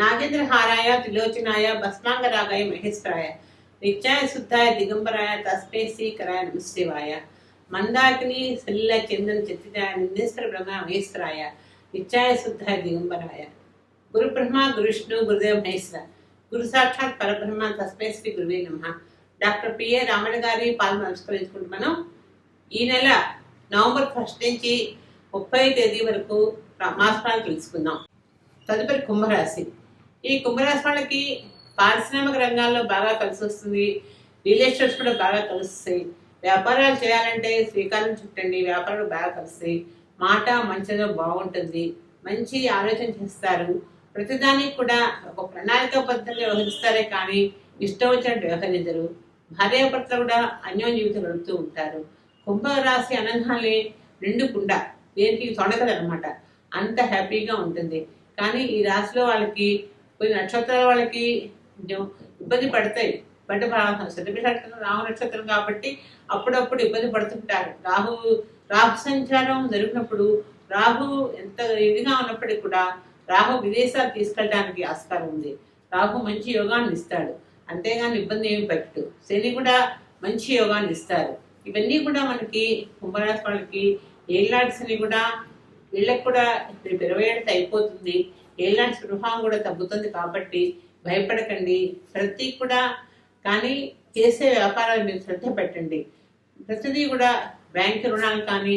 నాగేంద్రహారాయ త్రిలోచనాయ భస్మాంగరాగాయ మహేశ్వరాయ నిత్యాయ శుద్ధాయ దిగంబరాయ తస్మే శ్రీకరాయ నమశివాయ మందాకిని సలిల చందన చిత్తిదాయ నిందేశ్వర బ్రహ్మ మహేశ్వరాయ నిత్యాయ శుద్ధాయ దిగంబరాయ. గురు బ్రహ్మ గురు విష్ణు గురుదేవ మహేశ్వర. గురు సాక్షాత్ పరబ్రహ్మ తస్మే శ్రీ గురువే నమ. డాక్టర్ పిఏ రామణ గారి పాలన నమస్కరించుకుంటున్నాను ఈ నెల నవంబర్ ఫస్ట్ నుంచి ముప్పై తేదీ వరకు మాసాలు తెలుసుకుందాం. తదుపరి కుంభరాశి. ఈ కుంభరాశి వాళ్ళకి పారిశ్రామిక రంగాల్లో బాగా కలిసి వస్తుంది. రిలేషన్స్ కూడా బాగా కలుస్తాయి వ్యాపారాలు చేయాలంటే శ్రీకారం చుట్టండి వ్యాపారాలు బాగా కలుస్తాయి మాట మంచిగా బాగుంటుంది. మంచి ఆలోచన చేస్తారు. ప్రతిదానికి కూడా ఒక ప్రణాళిక పద్ధతిలో వ్యవహరిస్తారే కానీ ఇష్టం వచ్చినట్టు వ్యవహరించరు. భార్యాభర్తలు కూడా అన్యోన్య జీవితం గడుపుతూ ఉంటారు. కుంభరాశి అనగానే రెండు కుండ దేనికి తొడగదు అనమాట. అంత హ్యాపీగా ఉంటుంది. కానీ ఈ రాశిలో వాళ్ళకి కొన్ని నక్షత్రాల వాళ్ళకి కొంచెం ఇబ్బంది పడతాయి. బట్ సతపిషాక్షరం రాహు నక్షత్రం కాబట్టి అప్పుడప్పుడు ఇబ్బంది పడుతుంటారు. రాహు రాహు సంచారం జరిగినప్పుడు రాహు ఎంత ఇదిగా ఉన్నప్పటికీ కూడా రాహు విదేశాలు తీసుకెళ్ళడానికి ఆస్కారం ఉంది. రాహు మంచి యోగాన్ని ఇస్తాడు. అంతేగాని ఇబ్బంది ఏమి పెట్టు శని కూడా మంచి యోగాన్ని ఇస్తారు. ఇవన్నీ కూడా మనకి కుంభరాశి వాళ్ళకి ఏళ్ళాటి శని కూడా వీళ్ళకి కూడా రేపు ఇరవై ఏడుకి అయిపోతుంది. ఏలాంటి గృహం కూడా తగ్గుతుంది కాబట్టి భయపడకండి. ప్రతి కూడా కానీ చేసే వ్యాపారాలు మీరు శ్రద్ధ పెట్టండి. ప్రతిదీ కూడా బ్యాంక్ రుణాలు కానీ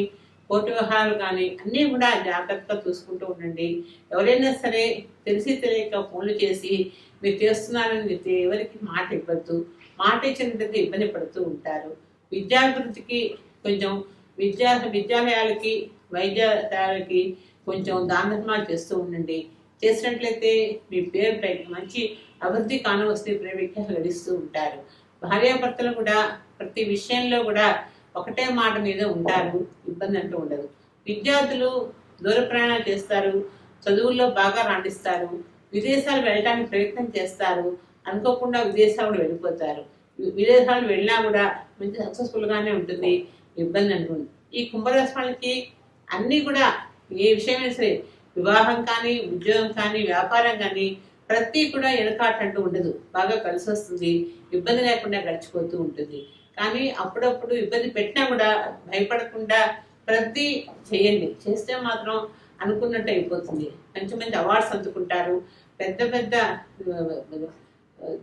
కోర్టు వ్యవహారాలు కానీ అన్నీ కూడా జాగ్రత్తగా చూసుకుంటూ ఉండండి. ఎవరైనా సరే తెలిసి తెలియక ఫోన్లు చేసి మీరు చేస్తున్నారని చెప్తే ఎవరికి మాట ఇవ్వద్దు. మాట ఇచ్చినట్టు ఇబ్బంది పడుతూ ఉంటారు. విద్యాభివృద్ధికి కొంచెం విద్యా విద్యాలయాలకి వైద్యాలయాలకి కొంచెం దానధర్మాలు చేస్తూ ఉండండి. చేసినట్లయితే మీ పేరు పైకి మంచి అభివృద్ధి కానవస్తే ప్రేమిక గడిస్తూ ఉంటారు. భార్యాభర్తలు కూడా ప్రతి విషయంలో కూడా ఒకటే మాట మీద ఉంటారు. ఇబ్బంది అంటూ ఉండదు. విద్యార్థులు దూర ప్రయాణాలు చేస్తారు. చదువుల్లో బాగా రాణిస్తారు. విదేశాలు వెళ్ళడానికి ప్రయత్నం చేస్తారు. అనుకోకుండా విదేశాలు వెళ్ళిపోతారు. విదేశాలు వెళ్ళినా కూడా మంచి సక్సెస్ఫుల్గానే ఉంటుంది. ఇబ్బంది అంటుంది ఈ కుంభరాశి వాళ్ళకి అన్నీ కూడా ఏ విషయమైనా సరే వివాహం కానీ ఉద్యోగం కానీ వ్యాపారం కానీ ప్రతి కూడా ఎనకాటంటూ ఉండదు. బాగా కలిసి వస్తుంది. ఇబ్బంది లేకుండా గడిచిపోతూ ఉంటుంది. కానీ అప్పుడప్పుడు ఇబ్బంది పెట్టినా కూడా భయపడకుండా ప్రతి చేయండి. చేస్తే మాత్రం అనుకున్నట్టు అయిపోతుంది. మంచి మంచి అవార్డ్స్ అందుకుంటారు. పెద్ద పెద్ద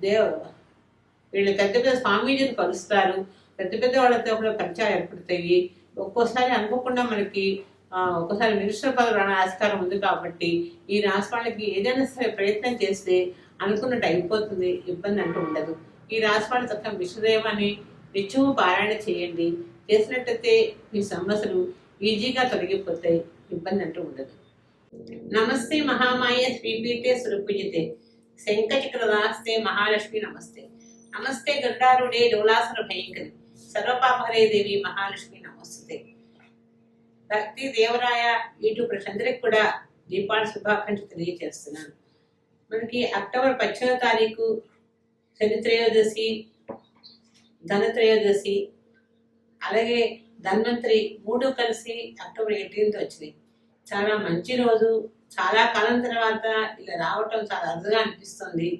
దేవ వీళ్ళు పెద్ద పెద్ద స్వామీజీని కలుస్తారు. పెద్ద పెద్ద వాళ్ళతో కూడా పరిచయాలు ఏర్పడతాయి. ఒక్కోసారి అనుకోకుండా మనకి ఒకసారి మినిస్టర్ పదవి రాని ఆస్కారం ఉంది కాబట్టి ఈ రాశి వాళ్ళకి ఏదైనా సరే ప్రయత్నం చేస్తే అనుకున్నట్టు అయిపోతుంది ఇబ్బంది అంటూ ఉండదు. ఈ రాశి తత్వం చక్కగా విష్ణుదేవాన్ని నిత్యము పారాయణ చేయండి. చేసినట్టయితే మీ సమస్యలు ఈజీగా తొలగిపోతాయి ఇబ్బంది అంటూ ఉండదు. నమస్తే మహామాయ శ్రీపీఠే సురపూజితే. శంఖచక్రదాస్తే మహాలక్ష్మి నమస్తే. నమస్తే గండారుడే డోలాసుర భయంకరి. సర్వపాపరే దేవి మహాలక్ష్మి నమస్తే భక్తి దేవరాయ యూట్యూబ్ ప్రజలందరికీ కూడా దీపావళి శుభాకాంక్షలు తెలియజేస్తున్నాను. మనకి అక్టోబర్ పద్దెనిమిదో తారీఖు శని త్రయోదశి ధనత్రయోదశి అలాగే ధన్వంతరి మూడు కలిసి అక్టోబర్ ఎయిటీన్త్ వచ్చినాయి. చాలా మంచి రోజు చాలా కాలం తర్వాత ఇలా రావటం చాలా అరుదుగా అనిపిస్తుంది.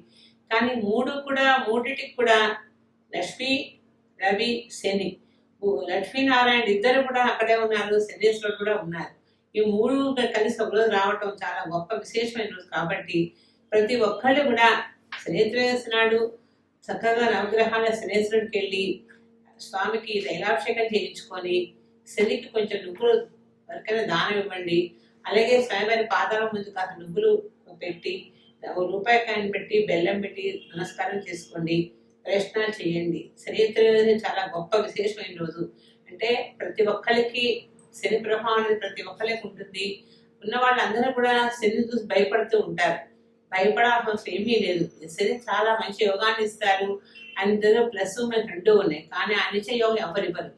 కానీ మూడు కూడా మూడిటికి కూడా లక్ష్మి రవి శని లక్ష్మీనారాయణ ఇద్దరు కూడా అక్కడే ఉన్నారు శనీశ్వరుడు కూడా ఉన్నారు. ఈ మూడు కలిసి ఒక రోజు రావటం చాలా గొప్ప విశేషమైన రోజు కాబట్టి ప్రతి ఒక్కళ్ళు కూడా శనిత్రయోదశి నాడు చక్కగా నవగ్రహాల శనేశ్వరుడికి వెళ్ళి స్వామికి తైలాభిషేకం చేయించుకొని శనికి కొంచెం నువ్వులు వరకైనా దానం ఇవ్వండి. అలాగే స్వామివారి పాదాల ముందు కాస్త నువ్వులు పెట్టి రూపాయి కాయని పెట్టి బెల్లం పెట్టి నమస్కారం చేసుకోండి. ప్రయత్నాలు చేయండి. శరీరం చాలా గొప్ప విశేషమైన రోజు. అంటే ప్రతి ఒక్కరికి శని ప్రభావం అనేది ప్రతి ఒక్కరికి ఉంటుంది. ఉన్న వాళ్ళందరూ కూడా శని చూసి భయపడుతూ ఉంటారు. భయపడాల్సిన అవసరం ఏమీ లేదు. శని చాలా మంచి యోగాన్ని ఇస్తారు. అందులో ప్లస్ మైనస్ రెండు ఉన్నాయి. కానీ అనిచ యోగం ఎవరివ్వరు.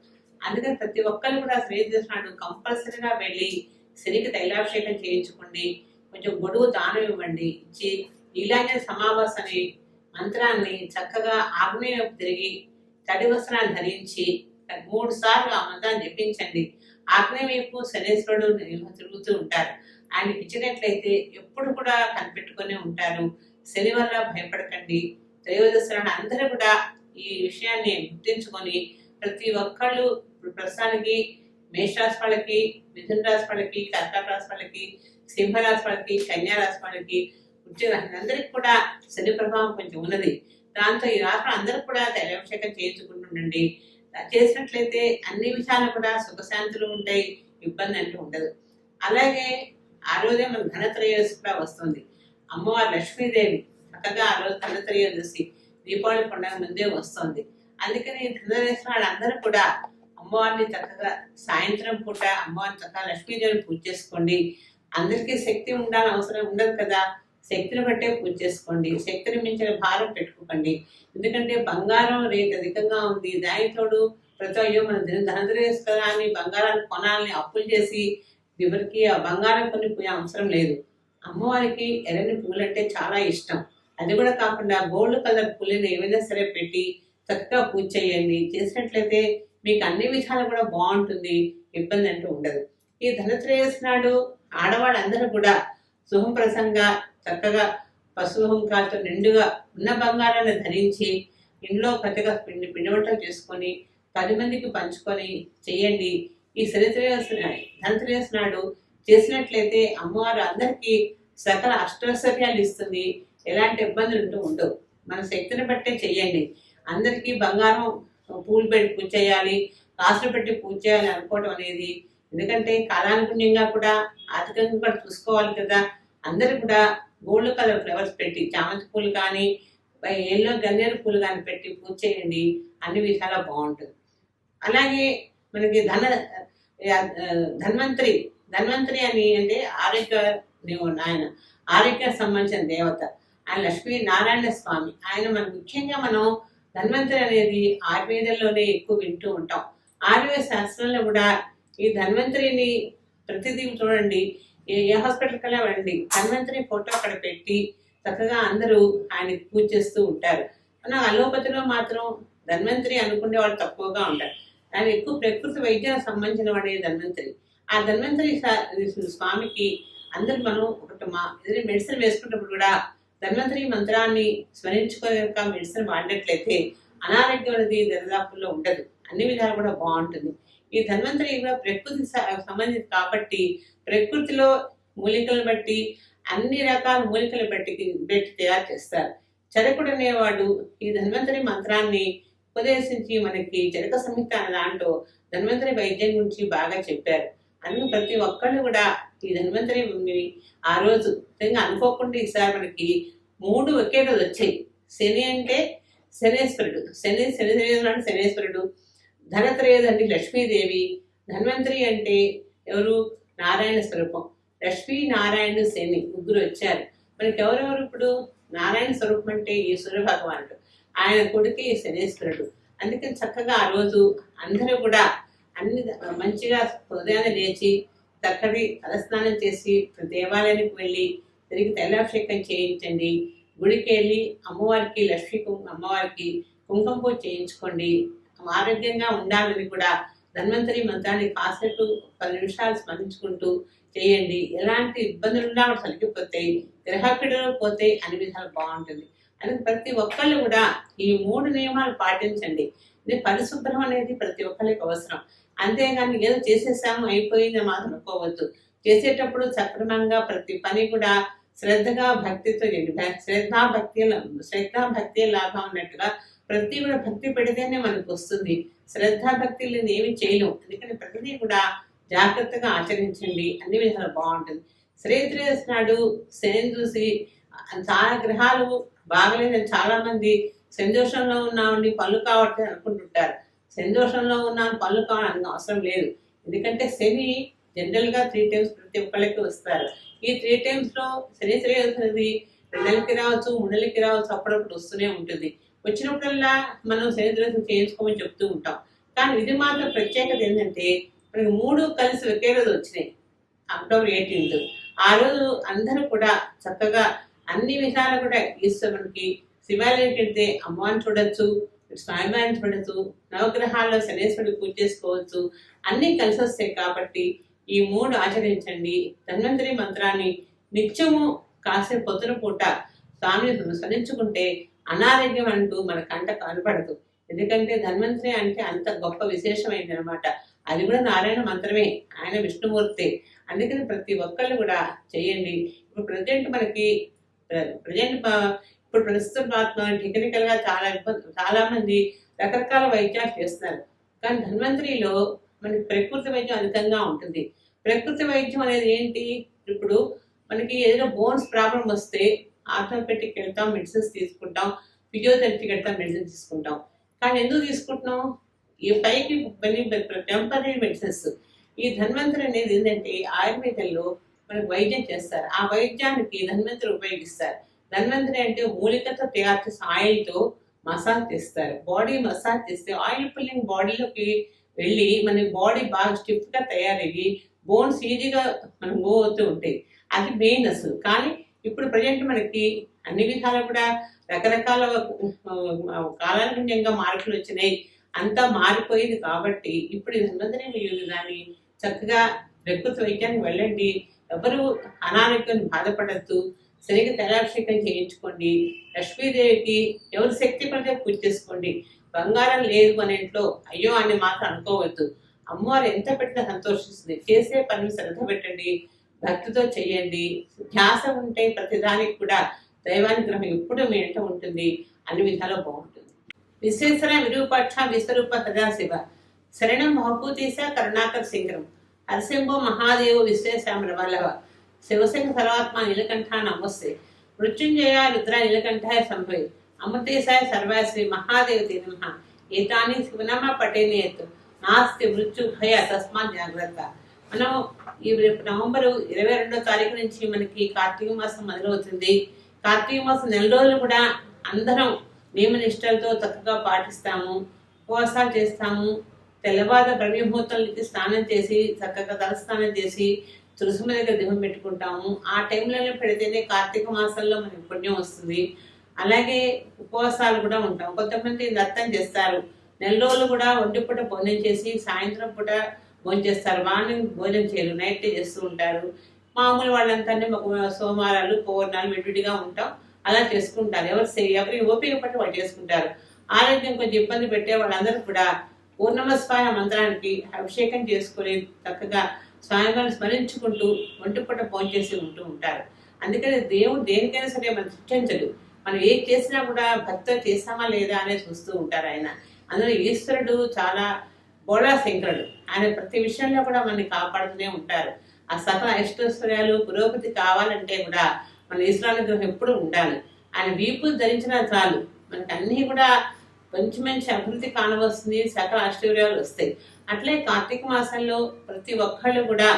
అందుకని ప్రతి ఒక్కరు కూడా శ్రీ చేసినాడు కంపల్సరీగా వెళ్ళి శనికి తైలాభిషేకం చేయించుకోండి. కొంచెం గొడుగు దానం ఇవ్వండి. ఇచ్చి ఇలాగే సమావాసని మంత్రాన్ని చక్కగా ఆగ్నేయ తిరిగి తడి వస్త్రాన్ని ధరించి మూడు సార్లు ఆ మంత్రాన్ని జపించండి. ఆగ్నేయ వైపు శనేశ్వరుడు తిరుగుతూ ఉంటారు. ఆయన ఇచ్చినట్లయితే ఎప్పుడు కూడా కనిపెట్టుకునే ఉంటారు. శని వల్ల భయపడకండి. త్రయోదశరాన్ని అందరూ కూడా ఈ విషయాన్ని గుర్తించుకొని ప్రతి ఒక్కళ్ళు ఇప్పుడు ప్రస్తుతానికి మేషరాశి వాళ్ళకి మిథున రాశి వాళ్ళకి కర్కాటక రాశి వాళ్ళకి సింహరాశి వాళ్ళకి కన్యా రాశి వాళ్ళకి వృశ్చిక అందరికి కూడా శని ప్రభావం కొంచెం ఉన్నది. దాంతో ఈ రాత్రి అందరూ కూడా తైలాభిషేకం చేయించుకుంటుండండి చేసినట్లయితే అన్ని విషయాలు కూడా సుఖశాంతులు ఉంటాయి ఇబ్బంది అంటూ ఉండదు. అలాగే ఆ రోజే మన ధనత్రయోదశి కూడా వస్తుంది. అమ్మవారు లక్ష్మీదేవి చక్కగా ఆ రోజు ధనత్రయోదశి దీపావళి పండుగ ముందే వస్తుంది. అందుకని ధనదేశం వాళ్ళందరూ కూడా అమ్మవారిని చక్కగా సాయంత్రం పూట అమ్మవారిని చక్కగా లక్ష్మీదేవిని పూజ చేసుకోండి. అందరికీ శక్తి ఉండాలని అవసరం ఉండదు కదా. శక్తిని బట్టే పూజ చేసుకోండి శక్తిని మించిన భారం పెట్టుకోకండి. ఎందుకంటే బంగారం రేట్ అధికంగా ఉంది. దానితోడు ప్రతి అయ్యో మన ధనదరేస్ కదా అని బంగారాన్ని కొనాలని అప్పులు చేసి ఎవరికి ఆ బంగారం కొని పోయే అవసరం లేదు. అమ్మవారికి ఎర్రని పువ్వులు అంటే చాలా ఇష్టం. అది కూడా కాకుండా గోల్డ్ కలర్ పువ్వులను ఏమైనా సరే పెట్టి చక్కగా పూజ చేయండి. చేసినట్లయితే మీకు అన్ని విధాలు కూడా బాగుంటుంది. ఇబ్బంది అంటూ ఉండదు. ఈ ధనత్రయోదశి నాడు ఆడవాళ్ళందరూ కూడా శుభప్రసంగా చక్కగా పశువు హుంకాలతో నిండుగా ఉన్న బంగారాన్ని ధరించి ఇంట్లో ప్రతిగా పిండి పిండి వంటలు చేసుకొని పది మందికి పంచుకొని చేయండి. ఈ శనిత్రయోదశి ధనత్రయోదశి నాడు చేసినట్లయితే అమ్మవారు అందరికీ సకల అష్టైశ్వర్యాలు ఇస్తుంది. ఎలాంటి ఇబ్బందులు ఉంటూ ఉండవు. మన శక్తిని బట్టే చెయ్యండి అందరికీ బంగారం పూలు పెట్టి పూజ చేయాలి కాసులు పెట్టి పూజ చేయాలి అనుకోవడం అనేది. ఎందుకంటే కాలానుగుణ్యంగా కూడా ఆర్థికంగా కూడా చూసుకోవాలి కదా. అందరూ కూడా గోల్డ్ కలర్ ఫ్లవర్స్ పెట్టి చామంతి పూలు కానీ ఎల్లో గన్నేరు పూలు కానీ పెట్టి పూజ చేయండి. అన్ని విధాలా బాగుంటుంది. అలాగే మనకి ధన ధన్వంతరి ధన్వంతరి అని అంటే ఆరోగ్య ఆయన ఆరోగ్యానికి సంబంధించిన దేవత ఆయన లక్ష్మీ నారాయణ స్వామి. ఆయన మన ముఖ్యంగా మనం ధన్వంతరి అనేది ఆయుర్వేదంలోనే ఎక్కువ వింటూ ఉంటాం. ఆయుర్వేద శాస్త్రంలో కూడా ఈ ధన్వంతరిని ప్రతిదీ చూడండి. ఏ ఏ హాస్పిటల్కి వెళ్ళండి. హనుమంతుని ఫోటో అక్కడ పెట్టి చక్కగా అందరూ ఆయనకి పూజ చేస్తూ ఉంటారు. మన అలోపతిలో మాత్రం ధన్వంతరి అనుకునే వాళ్ళు తక్కువగా ఉంటారు. ఆయన ఎక్కువ ప్రకృతి వైద్యానికి సంబంధించిన వాడే ధన్వంతరి. ఆ ధన్వంతరి స్వామికి అందరూ మనం ఒకటి మా ఏదైనా మెడిసిన్ వేసుకున్నప్పుడు కూడా ధన్వంతరి మంత్రాన్ని స్మరించుకోక మెడిసిన్ వాడినట్లయితే అనారోగ్యం అనేది దరిదాపుల్లో ఉండదు. అన్ని విధాలు కూడా బాగుంటుంది. ఈ ధన్వంతరి కూడా ప్రకృతి సంబంధించి కాబట్టి ప్రకృతిలో మూలికలను బట్టి అన్ని రకాల మూలికలు బట్టి పెట్టి తయారు చేస్తారు. చరకుడు అనేవాడు ఈ ధన్వంతరి మంత్రాన్ని ఉపదేశించి మనకి చరక సంహిత అనే దాంట్లో ధన్వంతరి వైద్యం గురించి బాగా చెప్పారు. అందుకు ప్రతి ఒక్కళ్ళు కూడా ఈ ధన్వంతరి ఆ రోజు నిజంగా అనుకోకుండా ఈసారి మనకి మూడు ఒకే రోజు వచ్చాయి. శని అంటే శనేశ్వరుడు. శని శని త్రయోదశి అంటే శనేశ్వరుడు. ధనత్రయోదశి అంటే లక్ష్మీదేవి. ధన్వంతరి అంటే ఎవరు? నారాయణ స్వరూపం. లక్ష్మీ నారాయణ శని ముగ్గురు వచ్చారు. మనకి ఎవరెవరు ఇప్పుడు? నారాయణ స్వరూపం అంటే ఈశ్వర భగవానుడు. ఆయన కొడుకే శనేశ్వరుడు. అందుకని చక్కగా ఆ రోజు అందరూ కూడా అన్ని మంచిగా ఉదయాన్నే లేచి చక్కటి తలస్నానం చేసి దేవాలయానికి వెళ్ళి తిరిగి తైలాభిషేకం చేయించండి. గుడికి వెళ్ళి అమ్మవారికి లక్ష్మీ కుంకుమ అమ్మవారికి కుంకుమ పూజ చేయించుకోండి. ఆరోగ్యంగా ఉండాలని కూడా ధన్వంతరి మంత్రాన్ని కాసేపు పది నిమిషాలు స్మరించుకుంటూ చేయండి. ఎలాంటి ఇబ్బందులు ఉన్నా కూడా తొలగిపోతాయి. గ్రహపీడలు పోతాయి అన్ని విధాలు బాగుంటుంది. అందుకే ప్రతి ఒక్కళ్ళు కూడా ఈ మూడు నియమాలు పాటించండి. ఇది పరిశుభ్రం అనేది ప్రతి ఒక్కరికి అవసరం. అంతేగాని ఏదో చేసేసాము అయిపోయింది మాత్రం అనుకోవద్దు. చేసేటప్పుడు సక్రమంగా ప్రతి పని కూడా శ్రద్ధగా భక్తితో చేయండి. భ- భక్తి భక్తి లాభం అన్నట్టుగా ప్రతి కూడా భక్తి పెడితేనే మనకు వస్తుంది. శ్రద్ధాభక్తి లేని ఏమి చేయలేము అందుకని ప్రతిదీ కూడా జాగ్రత్తగా ఆచరించండి. అన్ని విధాలు బాగుంటుంది. శ్రేయత్రేయస్ నాడు శని చూసి చాలా గ్రహాలు బాగలేదని చాలా మంది సంతోషంలో ఉన్నామండి పనులు కావట్లేదు అనుకుంటుంటారు. సంతోషంలో ఉన్నాను పనులు కావాలని అవసరం లేదు. ఎందుకంటే శని జనరల్గా త్రీ టైమ్స్ ప్రతి ఒక్కళ్ళకి వస్తారు. ఈ త్రీ టైమ్స్లో శని శ్రేయస్ అనేది రెండు రావచ్చు మూడు రావచ్చు అప్పుడప్పుడు వస్తూనే ఉంటుంది. వచ్చినప్పుడల్లా మనం శని చేయించుకోమని చెప్తూ ఉంటాం. కానీ ఇది మాత్రం ప్రత్యేకత ఏంటంటే మనకి మూడు కలిసి ఒకే రోజు వచ్చినాయి. అక్టోబర్ ఎయిటీన్త్ ఆ రోజు అందరూ కూడా చక్కగా అన్ని విషయాలు కూడా ఈశ్వరునికి శివాలయం పెడితే అమ్మవారిని చూడొచ్చు స్వామివారిని చూడొచ్చు నవగ్రహాల్లో శనేశ్వరుడు పూజ చేసుకోవచ్చు అన్నీ కలిసి వస్తాయి కాబట్టి ఈ మూడు ఆచరించండి. ధన్వంతరి మంత్రాన్ని నిత్యము కాసేపు పొద్దున పూట స్వామిని స్మరించుకుంటే అనారోగ్యం అంటూ మన కంట కనపడదు. ఎందుకంటే ధన్వంతరి అంటే అంత గొప్ప విశేషమైంది అనమాట అది కూడా నారాయణ మంత్రమే ఆయన విష్ణుమూర్తి. అందుకని ప్రతి ఒక్కళ్ళు కూడా చేయండి. ఇప్పుడు ప్రజెంట్ మనకి ప్రజెంట్ ఇప్పుడు ప్రస్తుతం టెక్నికల్ టెక్నికల్గా చాలా ఇబ్బంది రకరకాల వైద్యాలు చేస్తున్నారు. కానీ ధన్వంతరిలో మనకి ప్రకృతి వైద్యం అధికంగా ఉంటుంది. ప్రకృతి వైద్యం అనేది ఏంటి? ఇప్పుడు మనకి ఏదైనా బోన్స్ ప్రాబ్లం వస్తే ఆర్థోపెటిక్ వెళ్తాం మెడిసిన్స్ తీసుకుంటాం ఫిజియోథెరపీకి వెళ్తాం మెడిసిన్ తీసుకుంటాం. కానీ ఎందుకు తీసుకుంటున్నాం? ఈ పైకి టెంపరీ మెడిసిన్స్ ఈ ధన్వంతరి అనేది ఏంటంటే ఆయుర్వేదంలో మనకు వైద్యం చేస్తారు. ఆ వైద్యానికి ధన్వంతరి ఉపయోగిస్తారు. ధన్వంతరి అంటే మూలికతో తయారు చేసిన ఆయిల్తో మసాజ్ చేస్తారు. బాడీ మసాజ్ చేస్తే ఆయిల్ పుల్లింగ్ బాడీలోకి వెళ్ళి మన బాడీ బాగా స్టిఫ్గా తయారయ్యి బోన్స్ ఈజీగా మనం మూవ్ అవుతూ ఉంటాయి. అది మెయిన్ అసలు. కానీ ఇప్పుడు ప్రజెంట్ మనకి అన్ని విధాలు కూడా రకరకాల కాలానుగుణ్యంగా మార్పులు వచ్చినాయి. అంతా మారిపోయింది కాబట్టి ఇప్పుడు ఇదంతా మీరు దాన్ని చక్కగా ప్రకృతి వైద్యానికి వెళ్ళండి. ఎవరు అనారోగ్యం బాధపడద్దు. సరిగ్గా తలాభిషేకం చేయించుకోండి. లక్ష్మీదేవికి ఎవరు శక్తి పడితే పూజ చేసుకోండి. బంగారం లేదు మన ఇంట్లో అయ్యో అని మాత్రం అనుకోవద్దు. అమ్మవారు ఎంత పెట్టినా సంతోషిస్తుంది. చేసే పని శ్రద్ధ పెట్టండి. భక్తితో చేయండి. ధ్యాస ఉంటే ప్రతిదానికి కూడా దైవానుగ్రహం ఎప్పుడు మీ ఇంట ఉంటుంది. అన్ని విధాలు బాగుంటుంది. విశ్వేశ్వర విరూపాక్ష విశ్వరూప సదాశివ శరణం మహపూతీశ కరుణాకర్ సింగరం హరసింహో మహాదేవ విశ్వేశ్వర వల్లవ శివసింహ సర్వాత్మ నీలకంఠ నమస్తే. మృత్యుంజయ రుద్ర నీలకంఠాయ సంభవి. అమృతేశాయ సర్వాశ్రీ మహాదేవతి నమ. ఏతాని శివనామ పటేనియత్ నాస్తి మృత్యు భయ తస్మాత్ జాగ్రత్త. మనం ఈ రేపు నవంబర్ ఇరవై రెండో తారీఖు నుంచి మనకి కార్తీక మాసం మొదలవుతుంది. కార్తీక మాసం నెల రోజులు కూడా అందరం నియమ నిష్టలతో చక్కగా పాటిస్తాము ఉపవాసాలు చేస్తాము తెల్లవారు బ్రహ్మముహూర్తాలకి స్నానం చేసి చక్కగా తలస్నానం చేసి తులసి దగ్గర దీపం పెట్టుకుంటాము. ఆ టైంలోనే పెడితేనే కార్తీక మాసంలో మనకి పుణ్యం వస్తుంది. అలాగే ఉపవాసాలు కూడా ఉంటాం. కొంతమంది దత్తం చేస్తారు. నెల రోజులు కూడా ఒంటి పూట భోజనం చేసి సాయంత్రం పూట భోజనం చేస్తారు మార్నింగ్ భోజనం చేయరు. నైట్ చేస్తూ ఉంటారు. మామూలు వాళ్ళంతా సోమవారాలు పౌర్ణాలు విడివిడిగా ఉంటాం. అలా చేసుకుంటారు. ఎవరు ఎవరి ఓపిక పట్టి వాళ్ళు చేసుకుంటారు. ఆరోగ్యం కొంచెం ఇబ్బంది పెట్టే వాళ్ళందరూ కూడా పూర్ణమస్వాయ మంత్రానికి అభిషేకం చేసుకుని చక్కగా స్వామివారిని స్మరించుకుంటూ ఒంటిపూట చేసి ఉంటూ ఉంటారు. అందుకని దేవుడు దేనికైనా సరే మనం శిక్షించడు మనం ఏం చేసినా కూడా భక్తి చేస్తామా లేదా అనేది చూస్తూ ఉంటారు ఆయన. అందులో ఈశ్వరుడు చాలా బోళా శంకరుడు. ఆయన ప్రతి విషయంలో కూడా మనల్ని కాపాడుతూనే ఉంటారు. ఆ సకల ఐశ్వర్యాలు పురోగతి కావాలంటే కూడా మన ఈశ్వరానుగ్రహం ఎప్పుడు ఉండాలి. ఆయన వీపు ధరించిన చాలు. మనకి అన్నీ కూడా మంచి మంచి అభివృద్ధి కానవస్తుంది సకల ఐశ్వర్యాలు వస్తాయి. అట్లే కార్తీక మాసంలో ప్రతి ఒక్కళ్ళు కూడా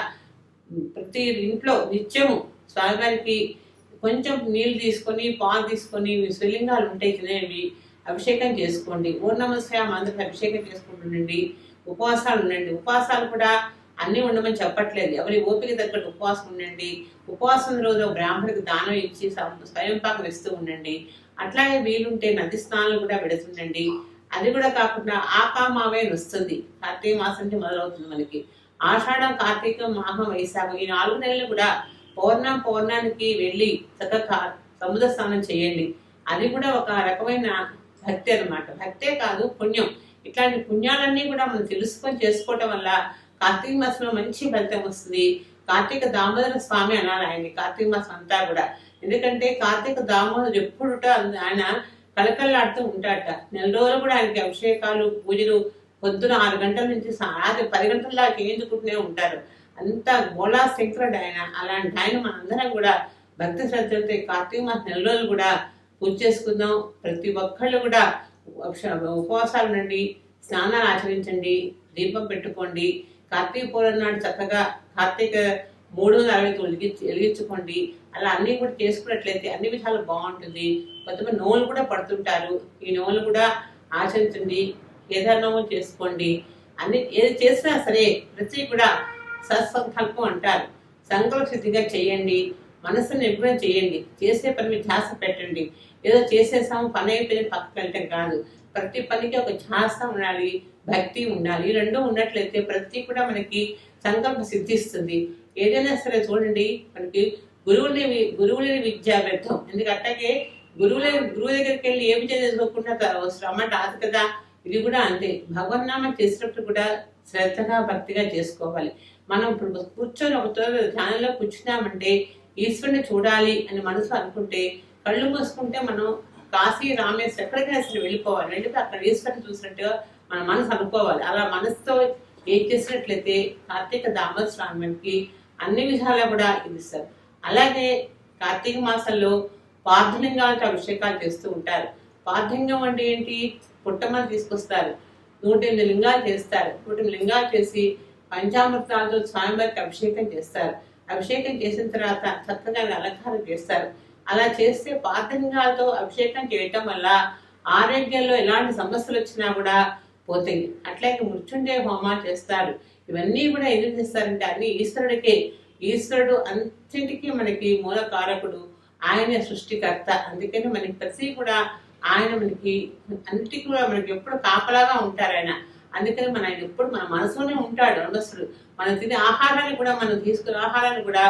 ప్రతి ఇంట్లో నిత్యము స్వామివారికి కొంచెం నీళ్ళు తీసుకొని పాలు తీసుకొని స్వలింగాలు ఉంటాయి తినేవి అభిషేకం చేసుకోండి. ఊర్ణమస్యామ అందరికి అభిషేకం చేసుకుంటుండండి. ఉపవాసాలు ఉండండి. ఉపవాసాలు కూడా అన్నీ ఉండమని చెప్పట్లేదు. ఎవరి ఓపిక తగ్గట్టు ఉపవాసం ఉండండి. ఉపవాసం రోజు బ్రాహ్మడికి దానం ఇచ్చి స్వయంపాకం ఇస్తూ ఉండండి. అట్లాగే వీలుంటే నది స్నానాలు కూడా పెడుతుండండి. అది కూడా కాకుండా ఆకామావే వస్తుంది. కార్తీక మాసం మొదలవుతుంది మనకి. ఆషాఢం కార్తీకం మాహం వైశాఖం ఈ నాలుగు నెలలు కూడా పౌర్ణం పౌర్ణానికి వెళ్ళి చక్కగా సముద్ర స్నానం చేయండి. అది కూడా ఒక రకమైన భక్తి అనమాట భక్తే కాదు పుణ్యం. ఇట్లాంటి పుణ్యాలన్నీ కూడా మనం తెలుసుకొని చేసుకోవటం వల్ల కార్తీక మాసంలో మంచి ఫలితం వస్తుంది. కార్తీక దామోదర స్వామి అనాలి ఆయన్ని. కార్తీక మాసం అంతా కూడా. ఎందుకంటే కార్తీక దామోదరు ఎప్పుడుట ఆయన కలకల్లాడుతూ ఉంటాడట. నెల రోజులు కూడా ఆయనకి అభిషేకాలు పూజలు పొద్దున ఆరు గంటల నుంచి రాత్రి పది గంటల దాకా ఉంటారు. అంత గోళా శంకరుడు ఆయన. అలాంటి ఆయన మనందరం కూడా భక్తి శ్రద్ధలతో కార్తీక మాసం నెల రోజులు కూడా పూజ చేసుకుందాం. ప్రతి ఒక్కళ్ళు కూడా ఉపవాసాలు నుండి స్నానాలు ఆచరించండి దీపం పెట్టుకోండి కార్తీక పూర్వం నాడు చక్కగా కార్తీక మూడు వందల అరవై తొమ్మిది వెలిగించుకోండి. అలా అన్నీ కూడా చేసుకున్నట్లయితే అన్ని విధాలు బాగుంటుంది. కొంతమంది నోవులు కూడా పడుతుంటారు. ఈ నోవులు కూడా ఆచరించండి నోవులు చేసుకోండి. అన్ని ఏది చేసినా సరే ప్రతి కూడా సత్సంకల్పం అంటారు. సంకల్ప సిద్ధిగా చేయండి. మనసును నిపుణం చేయండి. చేసే పని మీద ధ్యాస పెట్టండి. ఏదో చేసేసాము పని అయిపోయిన పక్కకు వెళ్ళటం కాదు. ప్రతి పనికి ఒక ఛాస ఉండాలి భక్తి ఉండాలి. ఈ రెండు ఉన్నట్లయితే ప్రతి కూడా మనకి సంకల్ప సిద్ధిస్తుంది. ఏదైనా సరే చూడండి మనకి గురువుని గురువులేని విద్యా వ్యర్థం. ఎందుకంటే గురువులే గురువు దగ్గరికి వెళ్ళి ఏమి చేసుకోకుండా శ్రమ రాదు కదా. ఇది కూడా అంతే. భగవన్నామం చేసినప్పుడు కూడా శ్రద్ధగా భక్తిగా చేసుకోవాలి. మనం ఇప్పుడు కూర్చొని ఒక చోట ధ్యానంలో కూర్చున్నామంటే ఈశ్వరుని చూడాలి అని మనసు అనుకుంటే కళ్ళు మూసుకుంటే మనం కాశీ రామేశ్వరం ఎక్కడికైనా సరే వెళ్ళిపోవాలి. వెళ్ళిపోయి అక్కడ ఈశ్వరుని చూసినట్టుగా మన మనసు అనుకోవాలి. అలా మనసుతో ఏం చేసినట్లయితే కార్తీక దామోత్సవానికి అన్ని విధాలా కూడా ఇది ఇస్తారు అలాగే కార్తీక మాసంలో పార్థలింగాలతో అభిషేకాలు చేస్తూ ఉంటారు. పార్థలింగం అంటే ఏంటి? పుట్టమని తీసుకొస్తారు. నూట ఎనిమిది లింగాలు చేస్తారు. నూట ఎనిమిది లింగాలు చేసి పంచామృతాలతో స్వామివారికి అభిషేకం చేస్తారు. అభిషేకం చేసిన తర్వాత చక్కగా అలంకారం చేస్తారు. అలా చేస్తే పాతంగాలతో అభిషేకం చేయటం వల్ల ఆరోగ్యంలో ఎలాంటి సమస్యలు వచ్చినా కూడా పోతాయి. అట్లాగే మృత్యుంజయ హోమాలు చేస్తారు. ఇవన్నీ కూడా ఎందుకు చేస్తారంటే అన్ని ఈశ్వరుడికే. ఈశ్వరుడు అంతటికీ మనకి మూల కారకుడు ఆయన సృష్టికర్త. అందుకని మనకి ప్రతి కూడా ఆయన మనకి అన్నిటికీ కూడా మనకి ఎప్పుడు కాపలాగా ఉంటారు ఆయన. అందుకని మన ఆయన ఎప్పుడు మన మనసులోనే ఉంటాడు. అనవసరుడు మనం తినే ఆహారాన్ని కూడా మనం తీసుకునే ఆహారాన్ని కూడా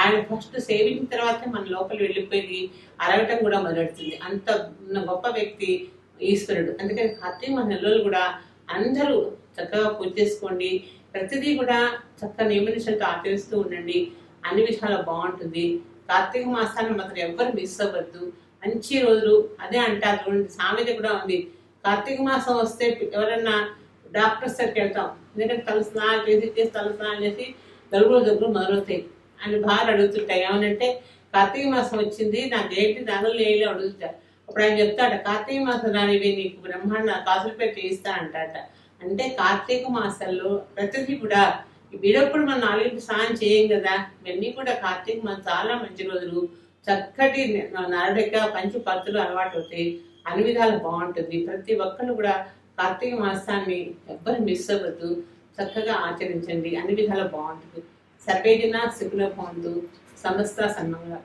ఆయన ఫస్ట్ సేవించిన తర్వాతే మన లోపల వెళ్ళిపోయి అరగటం కూడా మొదలెడుతుంది. అంత ఉన్న గొప్ప వ్యక్తి ఈశ్వరుడు. అందుకని కార్తీక మాస నెలలు కూడా అందరూ చక్కగా పూజ చేసుకోండి. ప్రతిదీ కూడా చక్కగా నియమనిషలతో ఆచరిస్తూ ఉండండి. అన్ని విషయాలు బాగుంటుంది. కార్తీక మాసాన్ని మాత్రం ఎవ్వరు మిస్ అవ్వద్దు. మంచి రోజులు. అదే అంటారు సామెత కూడా ఉంది. కార్తీక మాసం వస్తే ఎవరన్నా డాక్టర్స్ దగ్గరికి వెళ్తాం. ఎందుకంటే తల స్నానం చేసి చేసి తల స్నానం చేసి దలుగులు దగ్గర మొదలవుతాయి. అని బాగా అడుగుతుంటాయి ఏమనంటే కార్తీక మాసం వచ్చింది నాకేంటి దానిలో లేదు అడుగుతా అప్పుడు ఆయన చెప్తాడు కార్తీక మాసం రానివి నీకు బ్రహ్మాండ కాసులు పెట్టి ఇస్తా అంటాట. అంటే కార్తీక మాసంలో ప్రతిదీ కూడా వీడప్పుడు మనం నాలుగు స్నానం చేయం కదా ఇవన్నీ కూడా కార్తీక మాసం చాలా మంచి రోజులు. చక్కటి నరడక పంచి పత్తులు అలవాటు అవుతాయి. అన్ని విధాలు బాగుంటుంది. ప్రతి ఒక్కరు కూడా కార్తీక మాసాన్ని ఎవ్వరు మిస్ అవ్వద్దు. చక్కగా ఆచరించండి. అన్ని విధాలు బాగుంటుంది. సర్వేజన సుఖలో పొందు సమస్త సన్మంగా